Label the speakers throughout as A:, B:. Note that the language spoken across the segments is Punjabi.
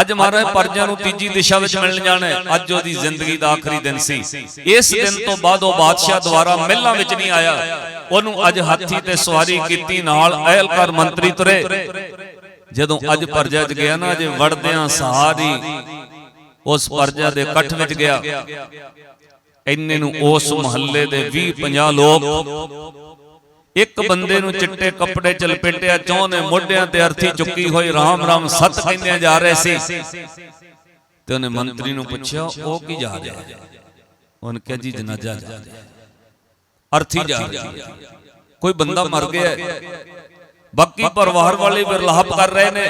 A: ਅੱਜ ਮਹਾਰਾਜ ਪਰਜਾ ਨੂੰ ਤੀਜੀ ਦਿਸ਼ਾ ਵਿੱਚ ਮਿਲਣ ਜਾਣਾ ਹੈ। ਅੱਜ ਉਹਦੀ ਜ਼ਿੰਦਗੀ ਦਾ ਆਖਰੀ ਦਿਨ ਸੀ। ਇਸ ਦਿਨ ਤੋਂ ਬਾਅਦ ਉਹ ਬਾਦਸ਼ਾਹ ਦੁਆਰਾ ਮਹਿਲਾਂ ਵਿੱਚ ਨਹੀਂ ਆਇਆ। ਉਹਨੂੰ ਅੱਜ ਹਾਥੀ ਤੇ ਸਵਾਰੀ ਕੀਤੀ ਨਾਲ ਅਹਿਲਕਾਰ ਮੰਤਰੀ ਤੁਰੇ। ਜਦੋਂ ਅੱਜ ਪਰਜਾ 'ਚ ਗਿਆ ਨਾ ਅਜੇ ਵੜਦਿਆਂ ਸਾਰੀ ਉਸ ਪਰਜਾ ਦੇ ਇਕੱਠ ਵਿੱਚ ਗਿਆ। ਇੰਨੇ ਨੂੰ ਉਸ ਮੁਹੱਲੇ ਦੇ 20 50 ਲੋਕ ਇੱਕ ਬੰਦੇ ਨੂੰ ਚਿੱਟੇ ਕੱਪੜੇ ਚ ਲਪੇਟਿਆ ਚੌਂ ਨੇ ਮੋਢਿਆਂ ਤੇ ਅਰਥੀ ਚੁੱਕੀ ਹੋਈ, ਰਾਮ ਰਾਮ ਸਤ ਕਹਿੰਦਿਆਂ ਜਾ ਰਹੇ ਸੀ। ਤੇ ਉਹਨੇ ਮੰਤਰੀ ਨੂੰ ਪੁੱਛਿਆ, ਉਹ ਕੀ ਜਾ ਰਿਹਾ? ਉਹਨੇ ਕਿਹਾ, ਜੀ ਜਨਾਜ਼ਾ ਜਾ ਅਰਥੀ ਜਾ ਕੋਈ ਬੰਦਾ ਮਰ ਗਿਆ ਬਾਕੀ ਪਰਿਵਾਰ ਵਾਲੇ ਵਿਰਲਾਪ ਕਰ ਰਹੇ ਨੇ।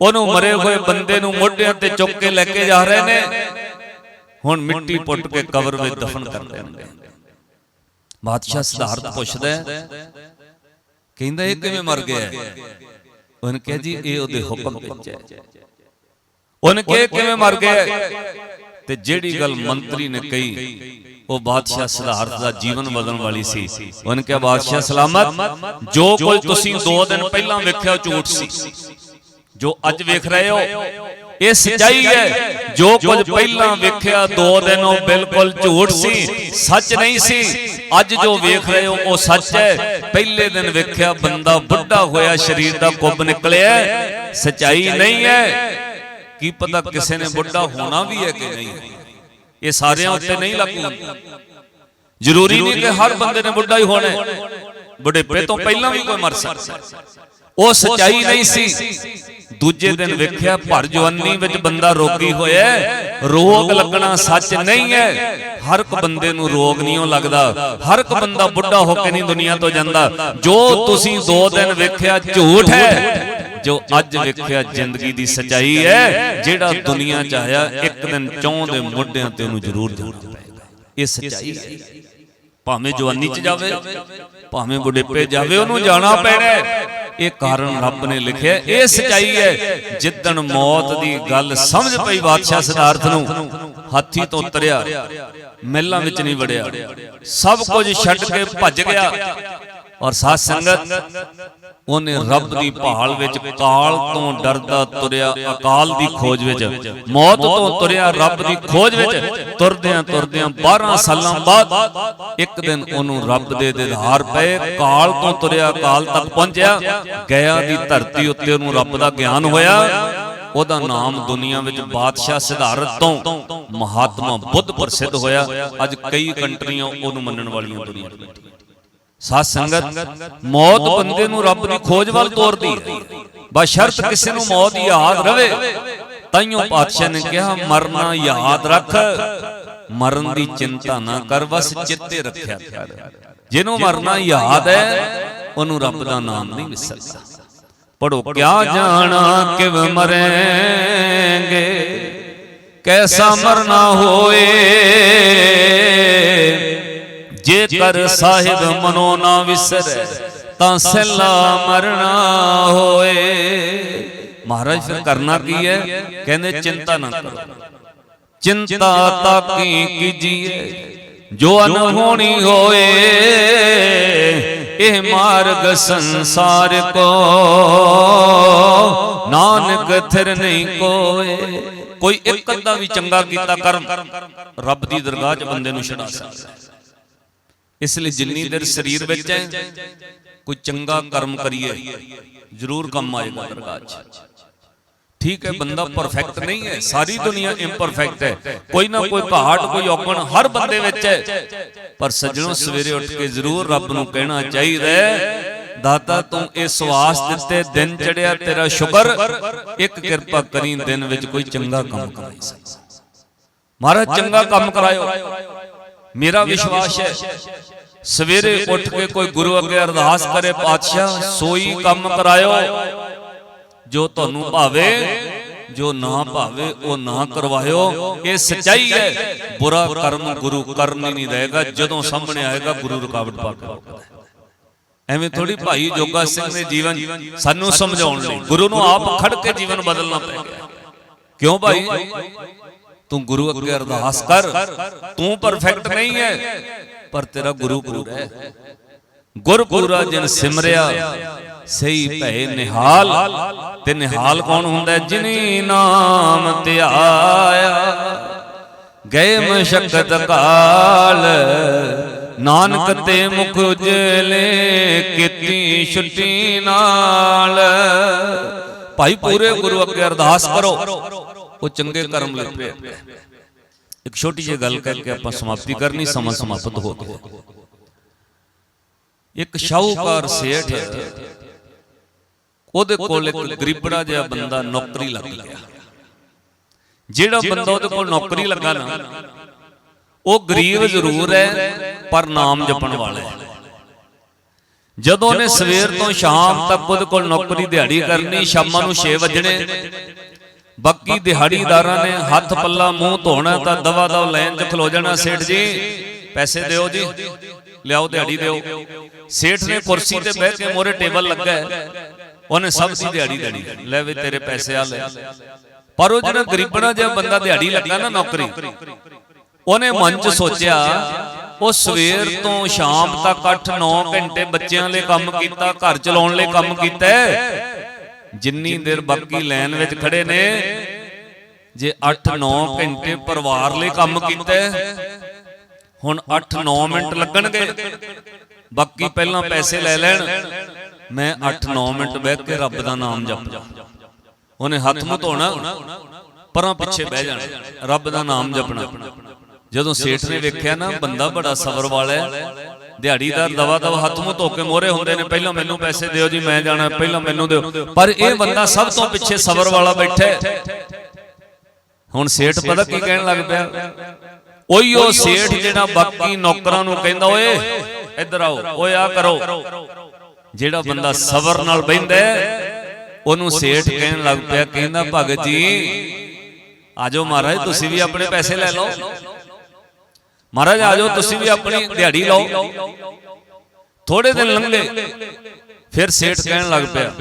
A: ਉਹਨੂੰ ਮਰੇ ਹੋਏ ਬੰਦੇ ਨੂੰ ਮੋਢਿਆਂ ਤੇ ਚੁੱਕ ਕੇ ਲੈ ਕੇ ਜਾ ਰਹੇ ਨੇ। ਹੁਣ ਮਿੱਟੀ ਪੁੱਟ ਕੇ ਕਬਰ ਵਿੱਚ ਦਫਨ ਕਰ ਦੇਣਗੇ ਬਾਦਸ਼ਾਹ ਸਿਧਾਰਥ ਪੁੱਛਦਾ ਹੈ, ਕਹਿੰਦਾ ਇਹ ਕਿਵੇਂ ਮਰ ਗਿਆ? ਉਹਨੇ ਕਿਹਾ ਜੀ ਇਹ ਉਹਦੇ ਹੁਕਮ ਵਿੱਚ ਹੈ। ਉਹਨੇ ਕਿਹਾ ਕਿਵੇਂ ਮਰ ਗਿਆ? ਤੇ ਜਿਹੜੀ ਗੱਲ ਮੰਤਰੀ ਨੇ ਕਹੀ ਉਹ ਬਾਦਸ਼ਾਹ ਸਿਧਾਰਥ ਦਾ ਜੀਵਨ ਬਦਲਣ ਵਾਲੀ ਸੀ। ਉਹਨੇ ਕਿਹਾ ਬਾਦਸ਼ਾਹ ਸਲਾਮਤ ਜੋ ਕੁਝ ਤੁਸੀਂ 2 ਦਿਨ ਪਹਿਲਾਂ ਵੇਖਿਆ ਝੂਠ ਸੀ। ਜੋ ਅੱਜ ਵੇਖ ਰਹੇ ਹੋ ਇਹ ਸਚਾਈ ਹੈ। ਜੋ ਕੁਝ ਪਹਿਲਾਂ ਵੇਖਿਆ ਦੋ ਦਿਨ ਉਹ ਬਿਲਕੁਲ ਝੂਠ ਸੀ ਸੱਚ ਨਹੀਂ ਸੀ। ਅੱਜ ਜੋ ਵੇਖ ਰਹੇ ਹੋ ਉਹ ਸੱਚ ਹੈ। ਪਹਿਲੇ ਦਿਨ ਵੇਖਿਆ ਬੰਦਾ ਬੁੱਢਾ ਹੋਇਆ ਸਰੀਰ ਦਾ ਕੁੱਬ ਨਿਕਲਿਆ। ਸਚਾਈ ਨਹੀਂ ਹੈ। ਕੀ ਪਤਾ ਕਿਸੇ ਨੇ ਬੁੱਢਾ ਹੋਣਾ ਵੀ ਹੈ ਕਿ ਨਹੀਂ। ਇਹ ਸਾਰਿਆਂ ਉੱਤੇ ਨਹੀਂ ਲਾਗੂ ਜ਼ਰੂਰੀ ਨਹੀਂ ਕਿ ਹਰ ਬੰਦੇ ਨੇ ਬੁੱਢਾ ਹੀ ਹੋਣਾ ਹੈ। ਬੁਢੇਪੇ ਤੋਂ ਪਹਿਲਾਂ ਵੀ ਕੋਈ ਮਰ ਸਕਦਾ। ਹੈ। ਉਹ ਸਚਾਈ ਨਹੀਂ ਸੀ। ਦੂਜੇ ਦਿਨ ਵੇਖਿਆ ਭਰ ਜਵਾਨੀ ਵਿੱਚ ਬੰਦਾ ਰੋਗੀ ਹੋਇਆ ਰੋਗ ਲੱਗਣਾ ਸੱਚ ਨਹੀਂ ਹੈ। ਹਰ ਇੱਕ ਬੰਦੇ ਨੂੰ ਰੋਗ ਨਹੀਂ ਉਹ ਲੱਗਦਾ। ਹਰ ਇੱਕ ਬੰਦਾ ਬੁੱਢਾ ਹੋ ਕੇ ਨਹੀਂ ਦੁਨੀਆ ਤੋਂ ਜਾਂਦਾ। ਜੋ ਤੁਸੀਂ ਦੋ ਦਿਨ ਵੇਖਿਆ ਝੂਠ ਹੈ, ਜੋ ਅੱਜ ਵੇਖਿਆ ਜ਼ਿੰਦਗੀ ਦੀ ਸਚਾਈ ਹੈ, ਜਿਹੜਾ ਦੁਨੀਆ ਚ ਆਇਆ, ਇੱਕ ਦਿਨ ਚੌਂ ਦੇ ਮੋਢਿਆਂ ਤੇ ਉਹਨੂੰ ਜ਼ਰੂਰ ਜਾਣਾ ਪਏਗਾ। ਇਹ ਸਚਾਈ ਹੈ। ਭਾਵੇਂ ਜਵਾਨੀ ਚ ਜਾਵੇ, ਭਾਵੇਂ ਬੁਢੇਪੇ ਜਾਵੇ, ਉਹਨੂੰ ਜਾਣਾ ਪੈਣਾ ਇਹ ਕਾਰਨ ਰੱਬ ਨੇ ਲਿਖਿਆ ਇਹ ਸਚਾਈ ਹੈ। ਜਿੱਦਣ ਮੌਤ ਦੀ ਗੱਲ ਸਮਝ ਪਈ ਬਾਦਸ਼ਾਹ ਸਿਧਾਰਥ ਨੂੰ ਹਾਥੀ ਤੋਂ ਉਤਰਿਆ। ਮਹਿਲਾਂ ਵਿੱਚ ਨਹੀਂ ਵੜਿਆ। ਸਭ ਕੁਝ ਛੱਡ ਕੇ ਭੱਜ ਗਿਆ। ਔਰ ਸਾਧ ਸੰਗਤ ਉਹਨੇ ਰੱਬ ਦੀ ਭਾਲ ਵਿੱਚ ਕਾਲ ਤੋਂ ਡਰਦਾ ਤੁਰਿਆ ਅਕਾਲ ਦੀ ਖੋਜ ਵਿੱਚ। ਮੌਤ ਤੋਂ ਤੁਰਿਆ ਰੱਬ ਦੀ ਖੋਜ ਵਿੱਚ। ਤੁਰਦਿਆਂ ਤੁਰਦਿਆਂ 12 ਸਾਲਾਂ ਬਾਅਦ ਇੱਕ ਦਿਨ ਉਹਨੂੰ ਰੱਬ ਦੇ ਦਿਦਾਰ ਪਏ ਕਾਲ ਤੋਂ ਤੁਰਿਆ ਅਕਾਲ ਤੱਕ ਪਹੁੰਚਿਆ। ਗਿਆ ਦੀ ਧਰਤੀ ਉੱਤੇ ਉਹਨੂੰ ਰੱਬ ਦਾ ਗਿਆਨ ਹੋਇਆ। ਉਹਦਾ ਨਾਮ ਦੁਨੀਆ ਵਿੱਚ ਬਾਦਸ਼ਾਹ ਸਿਧਾਰਥ ਤੋਂ ਮਹਾਤਮਾ ਬੁੱਧ ਪ੍ਰਸਿੱਧ ਹੋਇਆ। ਅੱਜ ਕਈ ਕੰਟਰੀਆਂ ਉਹਨੂੰ ਮੰਨਣ ਵਾਲੀਆਂ ਦੁਨੀਆ ਵਿੱਚ ਸਾਧ ਸੰਗਤ, ਮੌਤ ਬੰਦੇ ਨੂੰ ਰੱਬ ਦੀ ਖੋਜ ਵੱਲ ਤੋਰਦੀ ਹੈ। ਬਸ਼ਰਤ ਕਿਸੇ ਨੂੰ ਮੌਤ ਯਾਦ ਰਵੇ, ਤਾਈਓ ਪਾਤਸ਼ਾਹ ਨੇ ਕਿਹਾ, ਮਰਨਾ ਯਾਦ ਰੱਖ, ਮਰਨ ਦੀ ਚਿੰਤਾ ਨਾ ਕਰ, ਬਸ ਚਿੱਤੇ ਰੱਖਿਆ ਕਰ। ਜਿਹਨੂੰ ਮਰਨਾ ਯਾਦ ਹੈ, ਉਹਨੂੰ ਰੱਬ ਦਾ ਨਾਮ ਨਹੀਂ ਵਿਸਰਦਾ ਪੜੋ, ਕਿਆ ਜਾਣਾ, ਕਿਵ ਮਰੇਂਗੇ, ਕੈਸਾ ਮਰਨਾ ਹੋਏ। ਜੇਕਰ ਸਾਹਿਬ ਮਨੋ ਨਾ ਵਿਸਰੈ ਤਾਂ ਸੈਲਾ ਮਰਨਾ ਹੋਏ। ਮਹਾਰਾਜ ਫਿਰ ਕਰਨਾ ਕੀ ਹੈ? ਕਹਿੰਦੇ ਚਿੰਤਾ ਨਾ ਕਰੋ। ਚਿੰਤਾ ਤਾਕੀ ਕੀਜੀਏ? ਜੋ ਅਨਹੋਣੀ ਹੋਏ ਇਹ ਮਾਰਗ ਸੰਸਾਰ ਕੋ। ਨਾਨਕ ਥਿਰ ਨਹੀਂ ਕੋਏ। ਕੋਈ ਇੱਕ ਅੱਧਾ ਵੀ ਚੰਗਾ ਕੀਤਾ ਕਰਮ। ਰੱਬ ਦੀ ਦਰਗਾਹ 'ਚ ਬੰਦੇ ਨੂੰ ਛਡਾ ਸਕਦਾ। ਹੈ ਇਸ ਲਈ ਜਿੰਨੀ ਦੇਰ ਸਰੀਰ ਵਿੱਚ ਹੈ ਕੋਈ ਚੰਗਾ ਕਰਮ ਕਰੀਏ ਜ਼ਰੂਰ ਕੰਮ ਆਏਗਾ ਦਰਗਾਹ 'ਚ। ਠੀਕ ਹੈ ਬੰਦਾ ਪਰਫੈਕਟ ਨਹੀਂ ਹੈ ਸਾਰੀ ਦੁਨੀਆ ਇੰਪਰਫੈਕਟ ਹੈ। ਕੋਈ ਨਾ ਕੋਈ ਘਾਟ ਕੋਈ ਔਗਣ ਹਰ ਬੰਦੇ ਵਿੱਚ ਹੈ। ਪਰ ਸੱਜਣੋ ਸਵੇਰੇ ਉੱਠ ਕੇ ਜ਼ਰੂਰ ਰੱਬ ਨੂੰ ਕਹਿਣਾ ਚਾਹੀਦਾ ਹੈ ਦਾਤਾ ਤੂੰ ਇਹ ਸਵਾਸ ਦਿੱਤੇ ਦਿਨ ਚੜਿਆ ਤੇਰਾ ਸ਼ੁਕਰ। ਇੱਕ ਕਿਰਪਾ ਕਰੀ ਦਿਨ ਵਿੱਚ ਕੋਈ ਚੰਗਾ ਕੰਮ ਕਰਾਈ ਮਹਾਰਾਜ ਚੰਗਾ ਕੰਮ ਕਰਾਇਓ। ਮੇਰਾ ਵਿਸ਼ਵਾਸ ਹੈ, ਸਵੇਰੇ ਉੱਠ ਕੇ ਕੋਈ ਗੁਰੂ ਅੱਗੇ ਅਰਦਾਸ ਕਰੇ, ਪਾਤਸ਼ਾਹ, ਸੋਈ ਕੰਮ ਕਰਾਇਓ। ਜੋ ਤੁਹਾਨੂੰ ਭਾਵੇ, ਜੋ ਨਾ ਭਾਵੇ, ਉਹ ਨਾ ਕਰਵਾਇਓ। ਇਹ ਸਚਾਈ ਹੈ, ਬੁਰਾ ਕਰਮ ਗੁਰੂ ਕਰਨ ਹੀ ਨਹੀਂ ਦੇਗਾ ਜਦੋਂ ਸਾਹਮਣੇ ਆਏਗਾ, ਗੁਰੂ ਰੁਕਾਵਟ ਪਾ ਕੇ ਐਵੇਂ ਥੋੜੀ ਭਾਈ ਜੋਗਾ ਸਿੰਘ ਨੇ ਜੀਵਨ ਸਾਨੂੰ ਸਮਝਾਉਣ ਲਈ, ਗੁਰੂ ਨੂੰ ਆਪ ਖੜ ਕੇ ਜੀਵਨ ਬਦਲਣਾ ਪੈ ਗਿਆ। ਕਿਉਂ ਭਾਈ? ਤੂੰ ਗੁਰੂ ਅੱਗੇ ਅਰਦਾਸ ਕਰ। ਤੂੰ ਪਰਫੈਕਟ ਨਹੀਂ ਹੈ। ਪਰ ਤੇਰਾ ਗੁਰੂ ਪੂਰਾ ਹੈ। ਗੁਰ ਪੂਰਾ ਜਿਨ ਸਿਮਰਿਆ ਸਹੀ ਭੈ ਨਿਹਾਲ। ਤੇ ਨਿਹਾਲ ਕੌਣ ਹੁੰਦਾ? ਜਿਨੀ ਨਾਮ ਧਿਆਇਆ ਗਏ ਮਸ਼ਕਤ ਕਾਲ। ਨਾਨਕ ਤੇ ਮੁਖ ਉਜਲੇ ਕੀਤੀ ਛੁੱਟੀ ਨਾਲ। ਭਾਈ ਪੂਰੇ ਗੁਰੂ ਅੱਗੇ ਅਰਦਾਸ ਕਰੋ। ਉਹ ਚੰਗੇ ਕਰਮ ਲਿਖੇ ਇੱਕ ਛੋਟੀ ਜਿਹੀ ਗੱਲ ਕਰਕੇ ਆਪਾਂ ਸਮਾਪਤੀ ਕਰਨੀ, ਸਮਾਂ ਸਮਾਪਤ ਹੋ ਗਿਆ। ਇੱਕ ਸ਼ਾਹੂਕਾਰ ਸੇਠ, ਉਹਦੇ ਕੋਲ ਇੱਕ ਗਰੀਬੜਾ ਜਿਹਾ ਬੰਦਾ ਨੌਕਰੀ ਲੱਗ ਗਿਆ। ਜਿਹੜਾ ਬੰਦਾ ਉਹਦੇ ਕੋਲ ਨੌਕਰੀ ਲੱਗਾ ਨਾ, ਉਹ ਗਰੀਬ ਜ਼ਰੂਰ ਹੈ, ਪਰ ਨਾਮ ਜਪਣ ਵਾਲਾ ਹੈ। ਜਦੋਂ ਉਹਨੇ ਸਵੇਰ ਤੋਂ ਸ਼ਾਮ ਤੱਕ ਉਹਦੇ ਕੋਲ ਨੌਕਰੀ ਦਿਹਾੜੀ ਕਰਨੀ, ਸ਼ਾਮਾਂ ਨੂੰ 6 ਵਜਣੇ ਬਾਕੀ ਦਿਹਾੜੀਦਾਰਾਂ ਨੇ ਹੱਥ ਪੱਲਾ ਮੂੰਹ ਧੋਣਾ ਤਾਂ ਦਵਾ ਦਵ ਲਾਈਨ 'ਚ ਖਲੋ ਜਾਣਾ ਸੇਠ ਜੀ। ਪੈਸੇ ਦਿਓ ਜੀ। ਲਿਆਓ ਦਿਹਾੜੀ ਦਿਓ। ਸੇਠ ਨੇ ਕੁਰਸੀ ਤੇ ਬਹਿ ਕੇ ਮੋਰੇ ਟੇਬਲ ਲੱਗਾ। ਉਹਨੇ ਸਭ ਦੀ ਦਿਹਾੜੀ ਦੇਣੀ। ਲੈ ਵੇ ਤੇਰੇ ਪੈਸੇ ਆ ਲੈ ਪਰ ਉਹ ਜਿਹੜਾ ਗਰੀਬਣਾ ਜਿਹਾ ਬੰਦਾ ਦਿਹਾੜੀ ਲੱਗਾ ਨਾ ਨੌਕਰੀ। ਉਹਨੇ ਮਨ 'ਚ ਸੋਚਿਆ ਉਹ ਸਵੇਰ ਤੋਂ ਸ਼ਾਮ ਤੱਕ 8-9 ਘੰਟੇ ਬੱਚਿਆਂ ਲਈ ਕੰਮ ਕੀਤਾ ਘਰ ਚਲਾਉਣ ਲਈ ਕੰਮ ਕੀਤਾ। ਜਿੰਨੀ ਦੇਰ ਬਾਕੀ ਲਾਈਨ ਵਿੱਚ ਖੜੇ ਨੇ ਜੇ 8-9 ਘੰਟੇ ਪਰਿਵਾਰ ਲਈ ਕੰਮ ਕੀਤਾ ਹੁਣ 8-9 ਮਿੰਟ ਲੱਗਣਗੇ। ਬਾਕੀ ਪਹਿਲਾਂ ਪੈਸੇ ਲੈ ਲੈਣ। ਮੈਂ 8-9 ਮਿੰਟ ਬਹਿ ਕੇ ਰੱਬ ਦਾ ਨਾਮ ਜਪਦਾ। ਉਹਨੇ ਹੱਥ ਮੂੰਹ ਧੋਣਾ ਪਰਾਂ ਪਿੱਛੇ ਬਹਿ ਜਾਣਾ। ਰੱਬ ਦਾ ਨਾਮ ਜਪਣਾ। ਜਦੋਂ ਸੇਠ ਨੇ ਵੇਖਿਆ ਨਾ ਬੰਦਾ ਬੜਾ ਸਬਰ ਵਾਲਾ ਹੈ। ਦਿਹਾੜੀਦਾਰ ਦਵਾ ਦਵਾ ਹੱਥ ਮੂੰਹ ਧੋ ਕੇ ਮੋਰੇ ਹੁੰਦੇ ਨੇ, ਪਹਿਲਾਂ ਮੈਨੂੰ ਪੈਸੇ ਦਿਓ ਜੀ, ਮੈਂ ਜਾਣਾ, ਪਹਿਲਾਂ ਮੈਨੂੰ ਦਿਓ। ਪਰ ਇਹ ਬੰਦਾ ਸਭ ਤੋਂ ਪਿੱਛੇ ਸਬਰ ਵਾਲਾ ਬੈਠਾ ਹੈ। ਹੁਣ ਸੇਠ ਪਤਾ ਕੀ ਕਹਿਣ ਲੱਗ ਪਿਆ? ਉਹੀ ਉਹ ਸੇਠ ਜਿਹੜਾ ਬਾਕੀ ਨੌਕਰਾਂ ਨੂੰ ਕਹਿੰਦਾ, ਓਏ, ਇੱਧਰ ਆਓ, ਓਏ ਆ ਕਰੋ। ਜਿਹੜਾ ਬੰਦਾ ਸਬਰ ਨਾਲ ਬੈੰਦਾ ਉਹਨੂੰ ਸੇਠ ਕਹਿਣ ਲੱਗ ਪਿਆ, ਕਹਿੰਦਾ, ਭਗਤ ਜੀ ਆਜੋ ਮਹਾਰਾਜ, ਤੁਸੀਂ ਵੀ ਆਪਣੇ ਪੈਸੇ ਲੈ ਲਓ। ਮਹਾਰਾਜ ਆਜੋ ਤੁਸੀਂ ਵੀ ਆਪਣੀ ਦਿਹਾੜੀ ਲਾਓ। ਥੋੜੇ ਦਿਨ ਲੰਘੇ ਫਿਰ ਸੇਠ ਕਹਿਣ ਲੱਗ ਪਿਆ।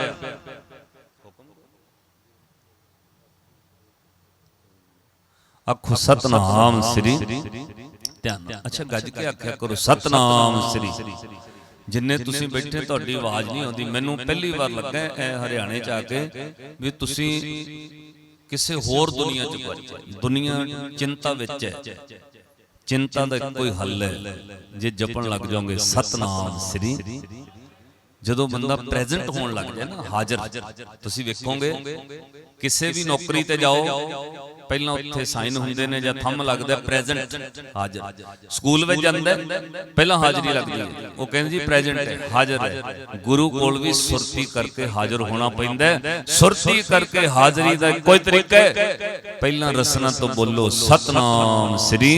A: ਆਖੋ ਸਤਨਾਮ ਸ੍ਰੀ ਧਿਆਨ। ਅੱਛਾ ਗੱਜ ਕੇ ਆਖਿਆ ਕਰੋ ਸਤਨਾਮ ਸ੍ਰੀ। ਜਿੰਨੇ ਤੁਸੀਂ ਬੈਠੇ ਤੁਹਾਡੀ ਆਵਾਜ਼ ਨਹੀਂ ਆਉਂਦੀ। ਮੈਨੂੰ ਪਹਿਲੀ ਵਾਰ ਲੱਗਾ ਐ ਹਰਿਆਣੇ ਚ ਆ ਕੇ ਵੀ ਤੁਸੀਂ ਕਿਸੇ ਹੋਰ ਦੁਨੀਆ ਚ ਪਹੁੰਚੇ। ਦੁਨੀਆ ਚਿੰਤਾ ਵਿੱਚ ਹੈ। ਚਿੰਤਾ ਦਾ ਕੋਈ ਹੱਲ ਹੈ। ਜੇ ਜਪਣ ਲੱਗ ਜਾਓਗੇ ਸਤਨਾਮ ਸ੍ਰੀ। ਜਦੋਂ ਬੰਦਾ ਪ੍ਰੈਜ਼ੈਂਟ ਹੋਣ ਲੱਗ ਜਾਏ ਨਾ ਹਾਜ਼ਰ ਤੁਸੀਂ ਵੇਖੋਗੇ ਕਿਸੇ ਵੀ ਨੌਕਰੀ ਤੇ ਜਾਓ ਪਹਿਲਾਂ ਉੱਥੇ ਸਾਈਨ ਹੁੰਦੇ ਨੇ ਜਾਂ ਥੰਮ ਲੱਗਦਾ ਪ੍ਰੈਜ਼ੈਂਟ ਹਾਜ਼ਰ। ਸਕੂਲ ਵਿੱਚ ਜਾਂਦਾ ਪਹਿਲਾਂ ਹਾਜ਼ਰੀ ਲੱਗਦੀ ਹੈ ਉਹ ਕਹਿੰਦੇ ਜੀ ਪ੍ਰੈਜ਼ੈਂਟ ਹੈ ਹਾਜ਼ਰ ਹੈ। ਗੁਰੂ ਕੋਲ ਵੀ ਸੁਰਤੀ ਕਰਕੇ ਹਾਜ਼ਰ ਹੋਣਾ ਪੈਂਦਾ ਹੈ। ਸੁਰਤੀ ਕਰਕੇ ਹਾਜ਼ਰੀ ਦਾ ਕੋਈ ਤਰੀਕਾ ਹੈ। ਪਹਿਲਾਂ ਰਸਨਾ ਤੋਂ ਬੋਲੋ ਸਤਨਾਮ ਸ੍ਰੀ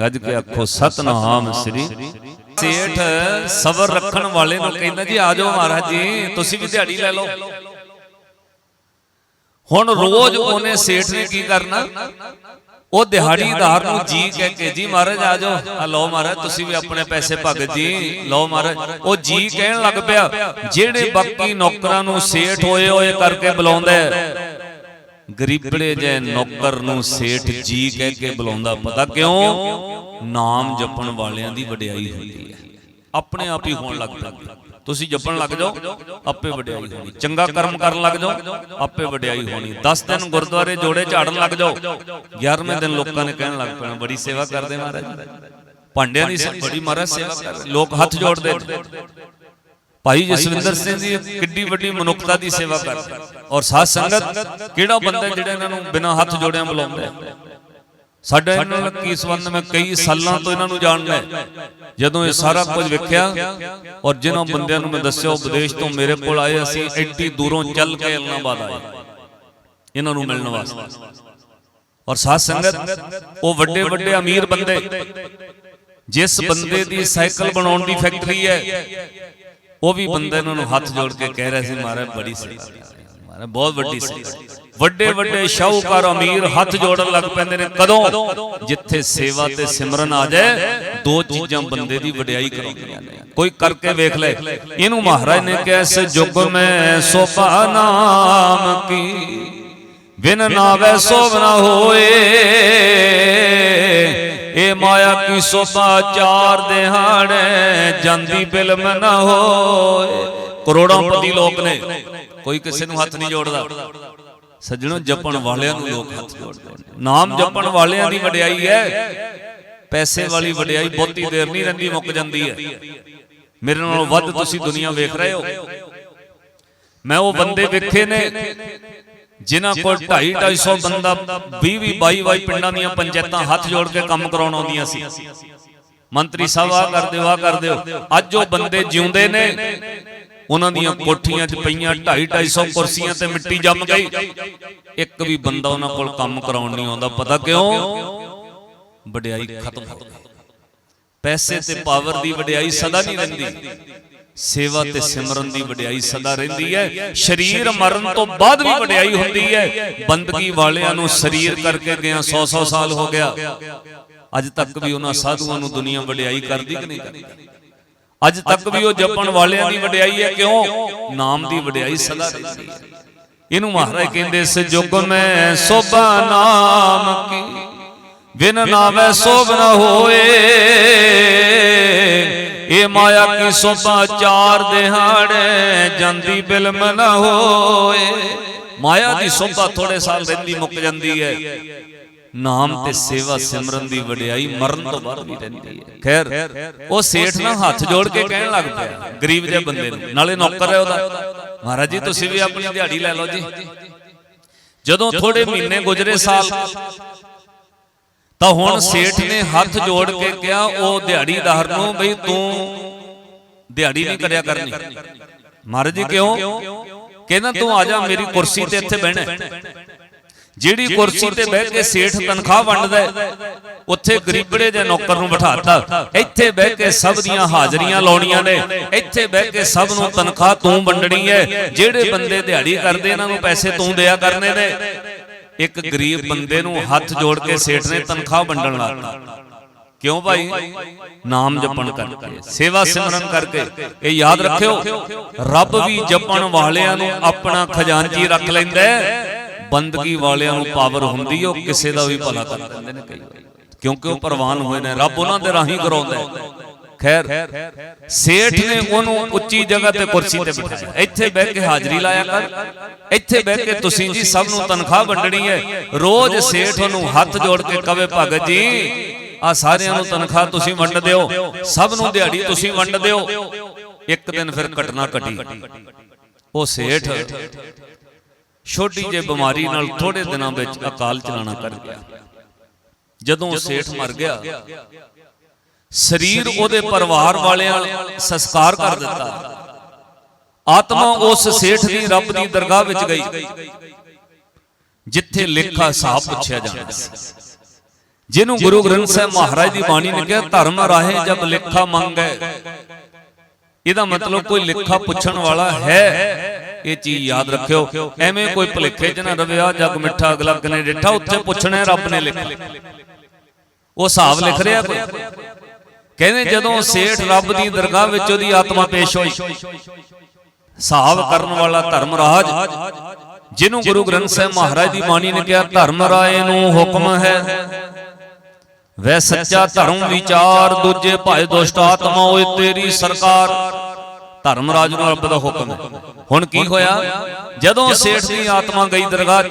A: ਗੱਜ ਕੇ ਆਖੋ, ਸਤਨਾਮ ਸ੍ਰੀ ਸੇਠ ਸਬਰ ਰੱਖਣ ਵਾਲੇ ਨੂੰ ਕਹਿੰਦਾ ਜੀ, ਆ ਜਾਓ ਮਹਾਰਾਜ ਜੀ, ਤੁਸੀਂ ਵੀ ਦਿਹਾੜੀ ਲੈ ਲਓ। ਹੁਣ ਰੋਜ਼ ਉਹਨੇ ਸੇਠ ਨੇ ਕੀ ਕਰਨਾ? ਉਹ ਦਿਹਾੜੀਦਾਰ ਨੂੰ ਜੀ ਕਹਿ ਕੇ, ਜੀ ਮਹਾਰਾਜ, ਆ ਜਾਓ। ਆ ਲਓ ਮਹਾਰਾਜ, ਤੁਸੀਂ ਵੀ ਆਪਣੇ ਪੈਸੇ ਭਗਤ ਜੀ। ਲਓ ਮਹਾਰਾਜ, ਉਹ ਜੀ ਕਹਿਣ ਲੱਗ ਪਿਆ, ਜਿਹੜੇ ਬਾਕੀ ਨੌਕਰਾਂ ਨੂੰ ਸੇਠ ਹੋਏ ਹੋਏ ਕਰਕੇ ਬੁਲਾਉਂਦਾ ਗਰੀਬੜੇ ਜੇ ਨੌਕਰ ਨੂੰ ਸੇਠ ਜੀ ਕਹਿ ਕੇ ਬੁਲਾਉਂਦਾ ਪਤਾ ਕਿਉਂ? ਨਾਮ ਜਪਣ ਵਾਲਿਆਂ ਦੀ ਵਡਿਆਈ ਹੁੰਦੀ ਹੈ। ਆਪਣੇ ਆਪ ਹੀ ਹੋਣ ਲੱਗ ਪੈਂਦੀ ਤੁਸੀਂ ਜਪਣ ਲੱਗ ਜਾਓ ਆਪੇ ਵਡਿਆਈ ਹੋਣੀ। ਚੰਗਾ ਕਰਮ ਕਰਨ ਲੱਗ ਜਾਓ ਆਪੇ ਵਡਿਆਈ ਹੋਣੀ। 10 ਦਿਨ ਗੁਰਦੁਆਰੇ ਜੋੜੇ ਝਾੜਨ ਲੱਗ ਜਾਓ। 11ਵੇਂ ਦਿਨ ਲੋਕਾਂ ਨੇ ਕਹਿਣ ਲੱਗ ਪੈਣਾ ਬੜੀ ਸੇਵਾ ਕਰਦੇ ਮਹਾਰਾਜ। ਭਾਂਡਿਆਂ ਦੀ ਬੜੀ ਮਹਾਰਾਜ ਸੇਵਾ ਕਰਦੇ। ਲੋਕ ਹੱਥ ਜੋੜਦੇ। ਭਾਈ ਜਸਵਿੰਦਰ ਸਿੰਘ ਜੀ ਕਿੱਡੀ ਵੱਡੀ ਮਨੁੱਖਤਾ ਦੀ ਸੇਵਾ ਕਰਦੇ ਔਰ ਸਾਧ ਸੰਗਤ ਕਿਹੜਾ ਬੰਦਾ ਜਿਹੜਾ ਇਹਨਾਂ ਨੂੰ ਬਿਨਾਂ ਹੱਥ ਜੋੜਿਆਂ ਬੁਲਾਉਂਦਾ ਹੈ? ਸਾਡਾ ਇਹਨਾਂ ਨਾਲ ਕੀ ਸੰਬੰਧ ਮੈਂ ਕਈ ਸਾਲਾਂ ਤੋਂ ਇਹਨਾਂ ਨੂੰ ਜਾਣਦਾ ਹੈ। ਜਦੋਂ ਇਹ ਸਾਰਾ ਕੁਝ ਵੇਖਿਆ ਔਰ ਜਿਨ੍ਹਾਂ ਬੰਦਿਆਂ ਨੂੰ ਮੈਂ ਦੱਸਿਆ ਉਹ ਵਿਦੇਸ਼ ਤੋਂ ਮੇਰੇ ਕੋਲ ਆਏ ਅਸੀਂ ਐਡੀ ਦੂਰੋਂ ਚੱਲ ਕੇ ਇਲਨਾਬਾਦ ਆਏ ਇਹਨਾਂ ਨੂੰ ਮਿਲਣ ਵਾਸਤੇ ਔਰ ਸਾਧ ਸੰਗਤ ਉਹ ਵੱਡੇ ਵੱਡੇ ਅਮੀਰ ਬੰਦੇ ਜਿਸ ਬੰਦੇ ਦੀ ਸਾਈਕਲ ਬਣਾਉਣ ਦੀ ਫੈਕਟਰੀ ਹੈ ਉਹ ਵੀ ਬੰਦੇ ਇਹਨਾਂ ਨੂੰ ਹੱਥ ਜੋੜ ਕੇ ਕਹਿ ਰਿਹਾ ਸੀ ਮਹਾਰਾਜ ਬੜੀ ਸੇਵਾ ਮਹਾਰਾਜ ਬਹੁਤ ਵੱਡੀ ਸੇਵਾ ਵੱਡੇ ਵੱਡੇ ਸ਼ਾਹੂਕਾਰ ਅਮੀਰ ਹੱਥ ਜੋੜਨ ਲੱਗ ਪੈਂਦੇ ਨੇ। ਕਦੋਂ? ਜਿੱਥੇ ਸੇਵਾ ਤੇ ਸਿਮਰਨ ਆ ਜਾਏ ਦੋ ਚੀਜ਼ਾਂ ਬੰਦੇ ਦੀ ਵਡਿਆਈ ਕਰਾਉਂਦੀਆਂ ਨੇ ਕੋਈ ਕਰਕੇ ਵੇਖ ਲੈ ਇਹਨੂੰ ਮਹਾਰਾਜ ਨੇ ਕਿਹਾ ਇਸ ਜੁਗ ਮੈਂ ਸੋਭਾ ਨਾਮ ਕੀ। ਬਿਨ ਨਾਵੇ ਸੋਭ ਨਾ ਹੋਏ। ਇਹ ਮਾਇਆ ਕੀ ਸੋਭਾ ਚਾਰ ਦਿਹਾੜੇ ਜਾਂਦੀ ਬਿਲਮ ਨਾ ਹੋਏ। ਕਰੋੜਾਂਪਤੀ ਲੋਕ ਨੇ। ਕੋਈ ਕਿਸੇ ਨੂੰ ਹੱਥ ਨਹੀਂ ਜੋੜਦਾ। ਸੱਜਣੋ, ਜਪਣ ਵਾਲਿਆਂ ਨੂੰ ਲੋਕ ਹੱਥ ਜੋੜਦੇ ਨੇ। ਨਾਮ ਜਪਣ ਵਾਲਿਆਂ ਦੀ ਵਡਿਆਈ ਹੈ। ਪੈਸੇ ਵਾਲੀ ਵਡਿਆਈ ਬਹੁਤੀ ਦੇਰ ਨਹੀਂ ਰਹਿੰਦੀ, ਮੁੱਕ ਜਾਂਦੀ ਹੈ। ਮੇਰੇ ਨਾਲੋਂ ਵੱਧ ਤੁਸੀਂ ਦੁਨੀਆ ਵੇਖ ਰਹੇ ਹੋ। ਮੈਂ ਉਹ ਬੰਦੇ ਵੇਖੇ ਨੇ ਜਿਨ੍ਹਾਂ ਕੋਲ 2.5 250 ਬੰਦਾ 20 20 22 22 ਪਿੰਡਾਂ ਦੀਆਂ ਪੰਚਾਇਤਾਂ ਹੱਥ ਜੋੜ ਕੇ ਕੰਮ ਕਰਾਉਣ ਆਉਂਦੀਆਂ ਸੀ। ਮੰਤਰੀ ਸਾਹਿਬ ਆ ਕਰ ਦਿਓ ਆ ਕਰ ਦਿਓ ਅੱਜ ਉਹ ਬੰਦੇ ਜਿਉਂਦੇ ਨੇ। ਉਹਨਾਂ ਦੀਆਂ ਕੋਠੀਆਂ 'ਚ ਪਈਆਂ 2.5 250 ਕੁਰਸੀਆਂ ਤੇ ਮਿੱਟੀ ਜੰਮ ਗਈ। ਇੱਕ ਵੀ ਬੰਦਾ ਉਹਨਾਂ ਕੋਲ ਕੰਮ ਕਰਾਉਣ ਨਹੀਂ ਆਉਂਦਾ। ਪਤਾ ਕਿਉਂ? ਵਡਿਆਈ ਖਤਮ। ਹੋ ਗਈ ਪੈਸੇ ਤੇ ਪਾਵਰ ਦੀ ਵਡਿਆਈ ਸਦਾ ਨਹੀਂ ਰਹਿੰਦੀ। ਸੇਵਾ ਤੇ ਸਿਮਰਨ ਦੀ ਵਡਿਆਈ ਸਦਾ ਰਹਿੰਦੀ ਹੈ। ਸਰੀਰ ਮਰਨ ਤੋਂ ਬਾਅਦ ਵੀ ਵਡਿਆਈ ਹੁੰਦੀ ਹੈ। ਬੰਦਗੀ ਵਾਲਿਆਂ ਨੂੰ ਸਰੀਰ ਕਰਕੇ ਗਿਆ 100 100 ਸਾਲ ਹੋ ਗਿਆ। ਅੱਜ ਤੱਕ ਵੀ ਉਹਨਾਂ ਸਾਧੂਆਂ ਨੂੰ ਦੁਨੀਆ ਵਡਿਆਈ ਕਰਦੀ ਕਿ ਨਹੀਂ ਕਰਦੀ? ਅੱਜ ਤੱਕ ਵੀ ਉਹ ਜਪਣ ਵਾਲਿਆਂ ਦੀ ਵਡਿਆਈ ਹੈ ਕਿਉਂ? ਨਾਮ ਦੀ ਵਡਿਆਈ ਸਦਾ ਰਹਿੰਦੀ ਹੈ। ਇਹਨੂੰ ਮਹਾਰਾਜ ਕਹਿੰਦੇ ਇਸ ਯੁੱਗ ਮੈਂ ਸੋਭਾ ਨਾਮ ਕੀ ਬਿਨ ਨਾਵੇ ਸੋਭ ਨ ਹੋਏ ਇਹ ਮਾਇਆ ਕੀ ਸੋਭਾ ਚਾਰ ਦਿਹਾੜੇ, ਜਾਂਦੀ ਬਿਲਮ ਨ ਹੋਏ। ਮਾਇਆ ਦੀ ਸੋਭਾ ਥੋੜੇ ਸਾਲ ਰਹਿੰਦੀ, ਮੁੱਕ ਜਾਂਦੀ ਹੈ। ਨਾਮ ਤੇ ਸੇਵਾ ਸਿਮਰਨ ਦੀ ਵਡਿਆਈ ਮਰਨ ਤੋਂ ਬਾਅਦ ਵੀ ਰਹਿੰਦੀ ਹੈ। ਖੈਰ, ਉਹ ਸੇਠ ਨਾਲ ਹੱਥ ਜੋੜ ਕੇ ਕਹਿਣ ਲੱਗ ਪਿਆ, ਗਰੀਬ ਜਿਹੇ ਬੰਦੇ ਨੂੰ, ਨਾਲੇ ਨੌਕਰ ਹੈ ਉਹਦਾ। ਮਹਾਰਾਜ ਜੀ, ਤੁਸੀਂ ਵੀ ਆਪਣੀ ਦਿਹਾੜੀ ਲੈ ਲਓ ਜੀ। ਜਦੋਂ ਥੋੜੇ ਮਹੀਨੇ ਗੁਜ਼ਰੇ ਸਾਲ ਤਾਂ ਹੁਣ ਸੇਠ ਨੇ ਹੱਥ ਜੋੜ ਕੇ ਕਿਹਾ ਉਹ ਦਿਹਾੜੀਦਾਰ ਨੂੰ ਬਈ ਤੂੰ ਦਿਹਾੜੀ ਨਹੀਂ ਕਰਿਆ ਕਰਨੀ। ਮਹਾਰਾਜ ਜੀ ਕਿਉਂ? ਕਹਿੰਦਾ ਤੂੰ ਆ ਜਾ ਮੇਰੀ ਕੁਰਸੀ ਤੇ ਇੱਥੇ ਬਹਿਣਾ। ਜਿਹੜੀ ਕੁਰਸੀ ਤੇ ਬਹਿ ਕੇ ਸੇਠ ਤਨਖਾਹ ਵੰਡਦਾ ਉੱਥੇ ਗਰੀਬੜੇ ਦੇ ਨੌਕਰ ਨੂੰ ਬਿਠਾਤਾ। ਇੱਥੇ ਬਹਿ ਕੇ ਸਭ ਦੀਆਂ ਹਾਜ਼ਰੀਆਂ ਲਾਉਣੀਆਂ ਨੇ। ਇੱਥੇ ਬਹਿ ਕੇ ਸਭ ਨੂੰ ਤਨਖਾਹ ਤੂੰ ਵੰਡਣੀ ਹੈ। ਜਿਹੜੇ ਬੰਦੇ ਦਿਹਾੜੀ ਕਰਦੇ ਇਹਨਾਂ ਨੂੰ ਪੈਸੇ ਤੂੰ ਦਿਆ ਕਰਨੇ ਨੇ। ਇੱਕ ਗਰੀਬ ਬੰਦੇ ਨੂੰ ਹੱਥ ਜੋੜ ਕੇ ਸੇਠ ਨੇ ਤਨਖਾਹ ਵੰਡਣ ਲਾਤਾ। ਕਿਉਂ ਭਾਈ? ਨਾਮ ਜਪਣ ਕਰਕੇ, ਸੇਵਾ ਸਿਮਰਨ ਕਰਕੇ। ਇਹ ਯਾਦ ਰੱਖਿਓ, ਰੱਬ ਵੀ ਜਪਣ ਵਾਲਿਆਂ ਨੂੰ ਆਪਣਾ ਖਜ਼ਾਨਚੀ ਰੱਖ ਲੈਂਦਾ ਬੰਦਗੀ ਵਾਲਿਆਂ ਨੂੰ ਪਾਵਰ ਹੁੰਦੀ ਉਹ ਕਿਸੇ ਦਾ ਵੀ ਭਲਾ ਕਰ ਦਿੰਦੇ ਨੇ ਕਈ ਕਿਉਂਕਿ ਉਹ ਪ੍ਰਵਾਨ ਹੋਏ ਨੇ, ਰੱਬ ਉਹਨਾਂ ਦੇ ਰਾਹੀਂ ਕਰਾਉਂਦਾ ਹੈ। ਖੈਰ ਸੇਠ ਨੇ ਉਹਨੂੰ ਉੱਚੀ ਜਗ੍ਹਾ ਤੇ ਕੁਰਸੀ ਤੇ ਬਿਠਾਇਆ। ਇੱਥੇ ਬਹਿ ਕੇ ਹਾਜ਼ਰੀ ਲਾਇਆ ਕਰ। ਇੱਥੇ ਬਹਿ ਕੇ ਤੁਸੀਂ ਜੀ ਸਭ ਨੂੰ ਤਨਖਾਹ ਵੰਡਣੀ ਹੈ। ਰੋਜ਼ ਸੇਠ ਉਹਨੂੰ ਹੱਥ ਜੋੜ ਕੇ ਕਵੇ ਭਗਤ ਜੀ ਆ ਸਾਰਿਆਂ ਨੂੰ ਤਨਖਾਹ ਤੁਸੀਂ ਵੰਡ ਦਿਓ। ਸਭ ਨੂੰ ਦਿਹਾੜੀ ਤੁਸੀਂ ਵੰਡ ਦਿਓ। ਇੱਕ ਦਿਨ ਫਿਰ ਘਟਨਾ ਘਟੀ। ਉਹ ਸੇਠ ਛੋਟੀ ਜਿਹੀ ਬਿਮਾਰੀ ਨਾਲ ਥੋੜੇ ਦਿਨਾਂ ਵਿੱਚ ਅਕਾਲ ਚਲਾਣਾ ਕਰ ਗਿਆ। ਜਦੋਂ ਸੇਠ ਮਰ ਗਿਆ। ਸਰੀਰ ਉਹਦੇ ਪਰਿਵਾਰ ਵਾਲਿਆਂ ਸੰਸਕਾਰ ਕਰ ਦਿੱਤਾ। ਆਤਮਾ ਉਸ ਸੇਠ ਦੀ ਰੱਬ ਦੀ ਦਰਗਾਹ ਵਿੱਚ ਗਈ ਜਿੱਥੇ ਲੇਖਾ ਹਿਸਾਬ ਪੁੱਛਿਆ ਜਾਂਦਾ ਸੀ। ਜਿਹਨੂੰ ਗੁਰੂ ਗ੍ਰੰਥ ਸਾਹਿਬ ਮਹਾਰਾਜ ਦੀ ਬਾਣੀ ਨੇ ਕਿਹਾ ਧਰਮ ਰਾਹੇ ਜਬ ਲੇਖਾ ਮੰਗੈ। ਇਹਦਾ ਮਤਲਬ ਕੋਈ ਲੇਖਾ ਪੁੱਛਣ ਵਾਲਾ ਹੈ। ਇਹ ਚੀਜ਼ ਯਾਦ ਰੱਖਿਓ। ਐਵੇਂ ਕੋਈ ਭੁਲੇਖੇ ਚ ਨਾ ਰਵੇ ਆ ਜਗ ਮਿੱਠਾ ਅਗਲਾ ਕਨੇ ਡਿੱਠਾ ਉੱਥੇ ਪੁੱਛਣਾ ਰੱਬ ਨੇ ਲਿਖਿਆ। ਉਹ ਹਿਸਾਬ ਲਿਖ ਰਿਹਾ ਕੋਈ? ਕਹਿੰਦੇ ਜਦੋਂ ਸੇਠ ਰੱਬ ਦੀ ਦਰਗਾਹ ਵਿੱਚ ਉਹਦੀ ਆਤਮਾ ਪੇਸ਼ ਹੋਈ। ਹਿਸਾਬ ਕਰਨ ਵਾਲਾ ਧਰਮ ਰਾਜ ਜਿਹਨੂੰ ਗੁਰੂ ਗ੍ਰੰਥ ਸਾਹਿਬ ਮਹਾਰਾਜ ਦੀ ਬਾਣੀ ਨੇ ਕਿਹਾ ਧਰਮ ਰਾਏ ਨੂੰ ਹੁਕਮ ਹੈ। ਵੈ ਸੱਚਾ ਧਰਮ ਵਿਚਾਰ ਦੂਜੇ ਭਾਏ ਦੁਸ਼ਟ ਆਤਮਾ ਓਏ ਤੇਰੀ ਸਰਕਾਰ। ਧਰਮ ਰਾਜ ਨੂੰ ਰੱਬ ਦਾ ਹੁਕਮ ਹੈ। ਹੁਣ ਕੀ ਹੋਇਆ? ਜਦੋਂ ਸੇਠ ਦੀ ਆਤਮਾ ਗਈ ਦਰਗਾਹ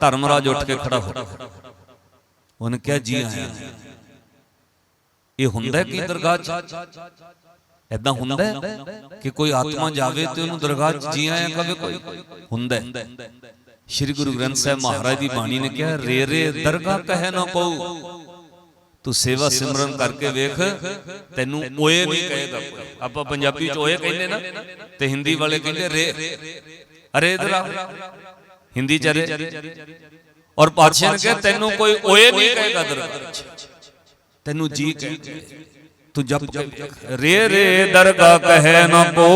A: ਧਰਮ ਰਾਜ ਉੱਠ ਕੇ ਖੜਾ ਹੋ ਗਿਆ। ਉਹਨੇ ਕਿਹਾ ਜੀ ਆਇਆ ਇਹ ਹੁੰਦਾ ਕੀ ਦਰਗਾਹ 'ਚ? ਐਦਾਂ ਹੁੰਦਾ ਕਿ ਕੋਈ ਆਤਮਾ ਜਾਵੇ ਤੇ ਉਹਨੂੰ ਦਰਗਾਹ 'ਚ ਜੀ ਆਇਆ ਕਵੇ ਕੋਈ? ਹੁੰਦਾ ਸ਼੍ਰੀ ਗੁਰੂ ਗ੍ਰੰਥ ਸਾਹਿਬ ਮਹਾਰਾਜ ਦੀ ਬਾਣੀ ਨੇ ਕਿਹਾ, ਰੇ ਰੇ ਦਰਗਾਹ ਕਹੇ ਨਾ ਕਉ ਤੂੰ ਸੇਵਾ ਸਿਮਰਨ ਕਰਕੇ ਵੇਖ, ਤੈਨੂੰ ਓਏ ਨਹੀਂ ਕਹੇਗਾ ਕੋਈ। ਆਪਾਂ ਪੰਜਾਬੀ ਚ ਓਏ ਕਹਿੰਦੇ ਨਾ ਤੇ ਹਿੰਦੀ ਵਾਲੇ ਕਹਿੰਦੇ, ਰੇ। ਅਰੇ ਇਧਰ ਆ। ਹਿੰਦੀ ਚ ਅਰੇ। ਔਰ ਪਾਤਸ਼ਾਹ ਨੇ ਕਿਹਾ, ਤੈਨੂੰ ਕੋਈ ਓਏ ਨਹੀਂ ਕਹੇਗਾ ਦਰਗਾਹ ਚ। ਤੈਨੂੰ ਜੀ ਕਹੇ। ਤੂੰ ਜਪ। ਰੇ ਰੇ ਦਰਗਾਹ ਕਹੇ ਨਾ ਕੋ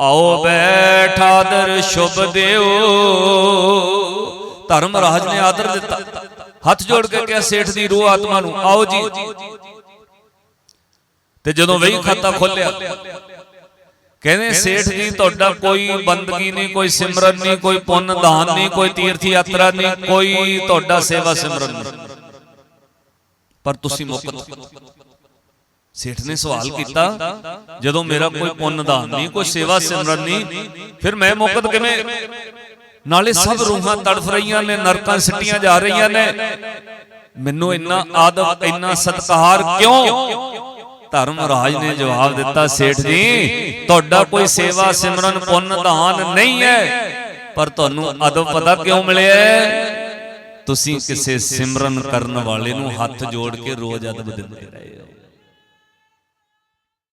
A: ਆਓ ਬੈਠ ਆਦਰ ਸ਼ੁਭ ਦਿਓ। ਧਰਮ ਰਾਜ ਨੇ ਆਦਰ ਦਿੱਤਾ। ਹੱਥ ਜੋੜ ਕੇ ਕਿਹਾ ਸੇਠ ਦੀ ਰੂਹ ਆਤਮਾ ਨੂੰ ਆਓ ਜੀ। ਤੇ ਜਦੋਂ ਵਹੀ ਖਾਤਾ ਖੋਲਿਆ ਕਹਿੰਦੇ ਸੇਠ ਜੀ ਤੁਹਾਡਾ ਕੋਈ ਬੰਦਗੀ ਨਹੀਂ ਕੋਈ ਸਿਮਰਨ ਨਹੀਂ ਕੋਈ ਪੁੰਨ ਦਾਨ ਨਹੀਂ ਕੋਈ ਤੀਰਥ ਯਾਤਰਾ ਨਹੀਂ ਕੋਈ ਤੁਹਾਡਾ ਸੇਵਾ ਸਿਮਰਨ ਨਹੀਂ। ਪਰ ਤੁਸੀਂ ਮੁਕਤ ਸੇਠ ਨੇ ਸਵਾਲ ਕੀਤਾ ਜਦੋਂ ਮੇਰਾ ਕੋਈ ਪੁੰਨ ਦਾਨ ਨਹੀਂ ਕੋਈ ਸੇਵਾ ਸਿਮਰਨ ਨਹੀਂ ਫਿਰ ਮੈਂ ਮੁਕਤ ਕਿਵੇਂ? ਨਾਲੇ ਸਭ ਰੂਹਾਂ ਤੜਫ ਰਹੀਆਂ ਨੇ ਨਰਕਾਂ ਸਿੱਟੀਆਂ ਜਾ ਰਹੀਆਂ ਨੇ। ਮੈਨੂੰ ਇੰਨਾ ਆਦਬ ਇੰਨਾ ਸਤਿਕਾਰ ਕਿਉਂ? ਧਰਮ ਰਾਜ ਨੇ ਜਵਾਬ ਦਿੱਤਾ ਸੇਠ ਜੀ ਤੁਹਾਡਾ ਕੋਈ ਸੇਵਾ ਸਿਮਰਨ ਪੁੰਨ ਦਾਨ ਨਹੀਂ ਹੈ। ਪਰ ਤੁਹਾਨੂੰ ਅਦਬ ਪਤਾ ਕਿਉਂ ਮਿਲਿਆ? ਤੁਸੀਂ ਕਿਸੇ ਸਿਮਰਨ ਕਰਨ ਵਾਲੇ ਨੂੰ ਹੱਥ ਜੋੜ ਕੇ ਰੋਜ਼ ਅਦਬ ਦਿੰਦੇ ਰਹੇ ਹੋ।